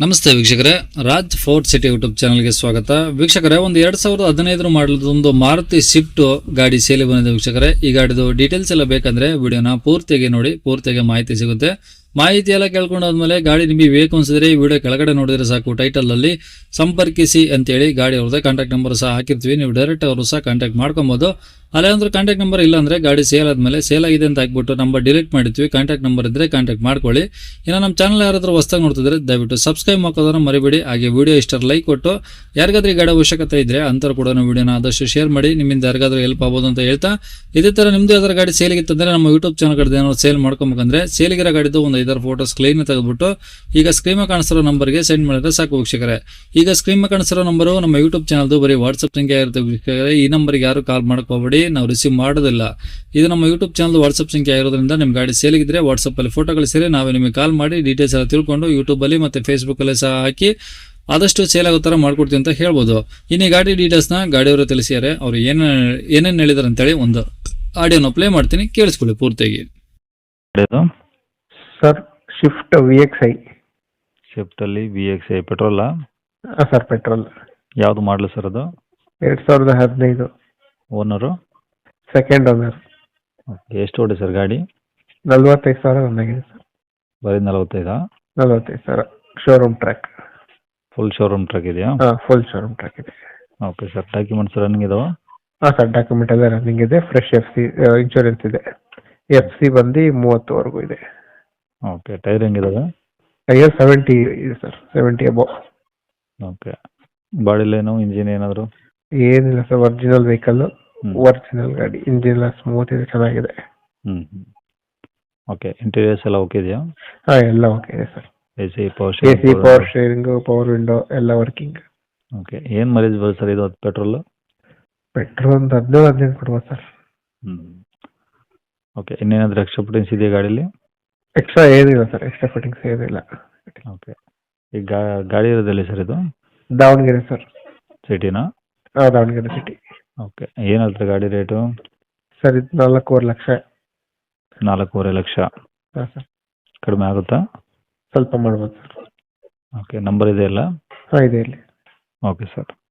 ನಮಸ್ತೆ ವೀಕ್ಷಕರೇ, Raj fort city YouTube ಚಾನಲ್ಗೆ ಸ್ವಾಗತ. ವೀಕ್ಷಕರೇ, ಒಂದು ಎರಡು ಸಾವಿರದ ಹದಿನೈದರ ಮಾಡಲದೊಂದು ಮಾರುತಿ ಸ್ವಿಫ್ಟ್ ಗಾಡಿ ಸೇಲಿ ಬಂದಿದೆ ವೀಕ್ಷಕರೇ. ಈ ಗಾಡಿದು ಡೀಟೇಲ್ಸ್ ಎಲ್ಲ ಬೇಕಂದ್ರೆ ವಿಡಿಯೋನ ಪೂರ್ತಿಯಾಗಿ ನೋಡಿ, ಪೂರ್ತಿಯಾಗಿ ಮಾಹಿತಿ ಸಿಗುತ್ತೆ. ಮಾಹಿತಿ ಎಲ್ಲ ಕೇಳ್ಕೊಂಡಾದ್ಮೇಲೆ ಗಾಡಿ ನಿಮಗೆ ಬೇಕು ಅನ್ಸಿದ್ರೆ ಈ ವಿಡಿಯೋ ಕೆಳಗಡೆ ನೋಡಿದ್ರೆ ಸಾಕು. ಟೈಟಲ್ ಅಲ್ಲಿ ಸಂಪರ್ಕಿಸಿ ಅಂತೇಳಿ ಗಾಡಿ ಅವ್ರದ್ದು ಕಾಂಟ್ಯಾಕ್ಟ್ ನಂಬರ್ ಸಹ ಹಾಕಿರ್ತೀವಿ. ನೀವು ಡೈರೆಕ್ಟ್ ಅವರು ಸಹ ಕಾಂಟ್ಯಾಕ್ಟ್ ಮಾಡ್ಕೊಬೋದು. ಅಲ್ಲೇ ಅಂದ್ರೆ ಕಾಂಟ್ಯಾಕ್ಟ್ ನಂಬರ್ ಇಲ್ಲ ಅಂದ್ರೆ ಗಾಡಿ ಸೇಲ್ ಆದ್ಮೇಲೆ ಸೇಲ್ ಆಗಿದೆ ಅಂತ ಹಾಕ್ಬಿಟ್ಟು ನಂಬರ್ ಡಿಲೀಟ್ ಮಾಡಿರ್ತೀವಿ. ಕಾಂಟ್ಯಾಕ್ಟ್ ನಂಬರ್ ಇದ್ರೆ ಕಾಂಟ್ಯಾಕ್ಟ್ ಮಾಡ್ಕೊಳ್ಳಿ. ಇನ್ನು ನಮ್ಮ ಚಾನಲ್ ಯಾರಾದ್ರೂ ಹೊಸ್ದಾಗಿ ನೋಡ್ತಿದ್ರೆ ದಯವಿಟ್ಟು ಸಬ್ಸ್ಕ್ರೈಬ್ ಹಾಕೋದನ್ನ ಮರಿಬೇಡಿ. ಹಾಗೆ ವಿಡಿಯೋ ಇಷ್ಟರ ಲೈಕ್ ಕೊಟ್ಟು, ಯಾರಿಗಾದ್ರೂ ಈ ಗಾಡಿ ಅವಶ್ಯಕತೆ ಇದ್ರೆ ಅಂತರ ಕೂಡ ವಿಡಿಯೋನ ಆದಷ್ಟು ಶೇರ್ ಮಾಡಿ. ನಿಮ್ಮಿಂದ ಯಾರಿಗಾದ್ರೂ ಹೆಲ್ಪ್ ಆಗ್ಬೋದು ಅಂತ ಹೇಳ್ತಾ. ಇದೇ ತರ ನಿಮ್ದು ಯಾವ್ದಾರು ಗಾಡಿ ಸೇಲಿಗಿತ್ತಂದ್ರೆ ನಮ್ಮ ಯೂಟ್ಯೂಬ್ ಚಾನಲ್ ಕಡೆ ಏನಾದ್ರು ಸೇಲ್ ಮಾಡ್ಕೊಬೇಕಂದ್ರೆ ಸೇಲಿಗಿರೋ ಗಾಡಿದು ಒಂದು ಐದಾರು ಫೋಟೋಸ್ ಕ್ಲೀನ್ ತೆಗೆದ್ಬಿಟ್ಟು, ಈಗ ಸ್ಕ್ರೀನ್ ಕಾಣಿಸಿರೋ ನಂಬರ್ಗೆ ಸೆಂಡ್ ಮಾಡಿದ್ರೆ ಸಾಕು ವೀಕ್ಷಕರೇ. ಈಗ ಸ್ಕ್ರೀನ್ ಕಾಣಿಸಿರೋ ನಂಬರು ನಮ್ಮ ಯೂಟ್ಯೂಬ್ ಚಾನಲ್ದು ಬರೀ ವಾಟ್ಸಪ್ ಸಂಖ್ಯೆ ಇರುತ್ತೆ ವೀಕ್ಷಕರೇ. ಈ ನಂಬರ್ಗೆ ಯಾರು ಕಾಲ್ ಮಾಡ್ಕೋಬೇಡಿ ನಾವು ರಿಸೀವ್ ಮಾಡೋದಿಲ್ಲ. ಇದು ನಮ್ಮ ಯೂಟ್ಯೂಬ್ ಚಾನಲ್ ವಾಟ್ಸಪ್ ಸಂಖ್ಯೆ ಆಗಿರೋದ್ರಿಂದ ನಿಮ್ಮ ಗಾಡಿ ಸೇಲಿಗಿದ್ರೆ ವಾಟ್ಸಪ್ಪಲ್ಲಿ ಫೋಟೋ ಕಳಿಸಿರಿ, ನಾವೇ ನಿಮಗೆ ಕಾಲ್ ಮಾಡಿ ಡೀಟೇಲ್ಸ್ ಎಲ್ಲ ತಿಳ್ಕೊಂಡು ಯೂಟ್ಯೂಬಲ್ಲಿ ಮತ್ತೆ ಫೇಸ್ಬುಕ್ ಅಲ್ಲಿ ಸಹ ಹಾಕಿ ಆದಷ್ಟು ಸೇಲ್ ಆಗೋ ಥರ ಮಾಡ್ಕೊಡ್ತೀವಿ ಅಂತ ಹೇಳ್ಬೋದು. ಇನ್ನು ಗಾಡಿ ಡೀಟೇಲ್ಸ್ನ ಗಾಡಿಯವರು ತಿಳಿಸಿದ್ದಾರೆ. ಅವ್ರು ಏನು ಏನೇನು ಹೇಳಿದಾರೆ ಅಂತೇಳಿ ಒಂದು ಆಡಿಯೋನ ಪ್ಲೇ ಮಾಡ್ತೀನಿ. ಕೇಳಿಸ್ಕೊಳ್ಳಿ ಪೂರ್ತಿಯಾಗಿ. Sir shift V X I ಶಿಫ್ಟಲ್ಲಿ V X I ಪೆಟ್ರೋಲಾ ಸರ್ ಪೆಟ್ರೋಲ್ ಯಾವುದು ಮಾಡಲು ಸರ್ ಅದು? ಎರಡು ಸಾವಿರದ ಹದಿನೈದು. ಓನರು ಸೆಕೆಂಡ್ ಓನರ್ ಓಕೆ ಎಷ್ಟು ಓಡಿ ಸರ್ ಗಾಡಿ? ನಲ್ವತ್ತೈದು ಸಾವಿರ ನನಗಿದೆ ಸರ್. ಬರೀ ನಲವತ್ತೈದಾ? ನಲ್ವತ್ತೈದು ಸಾವಿರ. Showroom track full showroom truck ಇದೆಯಾ? ಹಾಂ ಫುಲ್ ಶೋರೂಮ್ ಟ್ರ್ಯಾಕ್ ಇದೆ. ಓಕೆ ಸರ್ ಡಾಕ್ಯುಮೆಂಟ್ಸ್ ರನ್ನಿಂಗ್ ಇದಾವೆ? ಹಾಂ ಸರ್ ಡಾಕ್ಯುಮೆಂಟ್ ಎಲ್ಲ ರನ್ನಿಂಗ್ ಇದೆ. ಫ್ರೆಶ್ ಎಫ್ ಸಿ ಇನ್ಶೂರೆನ್ಸ್ ಇದೆ. ಎಫ್ ಸಿ ಬಂದು ಮೂವತ್ತುವರೆಗೂ ಇದೆ. ಓಕೆ ಟೈರ್ ಹೆಂಗಿದಾವೆ ಟೈರ್ ಸೆವೆಂಟಿ ಇದೆ sir seventy above okay body line engine ಏನಾದರೂ? ಏನಿಲ್ಲ sir original vehicle hmm. Original ಗಾಡಿ. ಇಂಜಿನ್ ಎಲ್ಲ ಸ್ಮೂತ್ ಇದೆ ಚೆನ್ನಾಗಿದೆ. ಹ್ಞೂ ಓಕೆ ಇಂಟೀರಿಯರ್ಸ್ ಎಲ್ಲ ಓಕೆ ಇದೆಯಾ? ಹಾಂ ಎಲ್ಲ ಓಕೆ ಇದೆ sir A C power A C power steering power window ಎಲ್ಲ ವರ್ಕಿಂಗ್ ಓಕೆ ಏನು ಮೈಲೇಜ್ ಬರುತ್ತೆ ಸರ್ ಇದು ಪೆಟ್ರೋಲು ಪೆಟ್ರೋಲ್ ಒಂದು ಹದಿನೇಳು ಹದಿನೆಂಟು ಕೊಡ್ಬೋದು ಸರ್ ಹ್ಞೂ ಓಕೆ ಇನ್ನೇನಾದರೂ ಎಕ್ಸ್ಟ್ರಾ ಫಿಟ್ಟಿಂಗ್ಸ್ ಇದೆಯಾ ಗಾಡೀಲಿ? ಎಕ್ಸ್ಟ್ರಾ ಏನಿಲ್ಲ ಸರ್ ಎಕ್ಸ್ಟ್ರಾ ಫಿಟ್ಟಿಂಗ್ಸ್ ಏನಿಲ್ಲ ಓಕೆ ಈಗ ಗಾ- ಗಾಡಿ ಇರೋದಿಲ್ಲ ಸರ್ ಇದು? ದಾವಣಗೆರೆ ಸರ್ ಸಿಟಿನಾ ಹಾಂ ದಾವಣಗೆರೆ ಸಿಟಿ ಓಕೆ ಏನಲ್ಲ ಹೇಳ್ತಾರೆ ಗಾಡಿ ರೇಟು ಸರ್ ಇದು ನಾಲ್ಕೂವರೆ ಲಕ್ಷ. ನಾಲ್ಕೂವರೆ ಲಕ್ಷ. ಹಾಂ ಸರ್ ಕಡಿಮೆ ಆಗುತ್ತಾ? ಸ್ವಲ್ಪ ಮಾಡ್ಬೋದು ಸರ್ ಓಕೆ ನಂಬರ್ ಇದೆಯಲ್ಲ ಹಾಂ ಇದೆ ಇಲ್ಲಿ. Okay sir